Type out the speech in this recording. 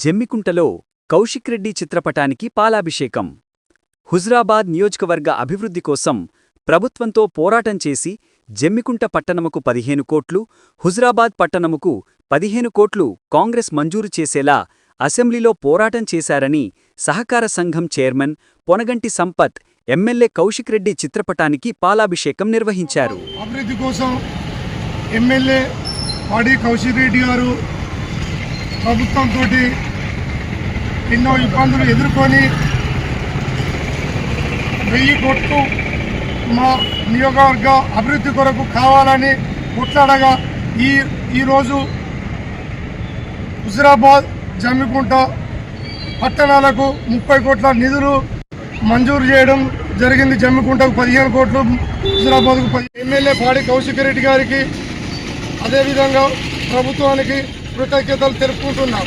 జమ్మికుంటలో కౌశిక్ రెడ్డి చిత్రపటానికి పాలాభిషేకం. హుజరాబాద్ నియోజకవర్గ అభివృద్ధి కోసం ప్రభుత్వంతో పోరాటం చేసి జమ్మికుంట పట్టణముకు పదిహేను కోట్లు హుజరాబాద్ పట్టణముకు పదిహేను కోట్లు కాంగ్రెస్ మంజూరు చేసేలా అసెంబ్లీలో పోరాటం చేశారని సహకార సంఘం చైర్మన్ పొనగంటి సంపత్ ఎమ్మెల్యే కౌశిక్ రెడ్డి చిత్రపటానికి పాలాభిషేకం నిర్వహించారు. అభివృద్ధి కోసం ఎమ్మెల్యే పాడి కౌశిక్ రెడ్డి గారు ప్రభుత్వంతో ఎన్నో ఇబ్బందులు ఎదుర్కొని వెయ్యి కోట్లు మా నియోగవర్గ అభివృద్ధి కొరకు కావాలని కొట్లాడగా ఈ ఈరోజు హుజరాబాద్ జమ్మికుంట పట్టణాలకు ముప్పై కోట్ల నిధులు మంజూరు చేయడం జరిగింది. జమ్మికుంటకు పదిహేను కోట్లు హుజరాబాద్కు పది ఎమ్మెల్యే పాడి కౌశిక్ రెడ్డి గారికి అదేవిధంగా ప్రభుత్వానికి కృతజ్ఞతలు తెలుపుకుంటున్నాం.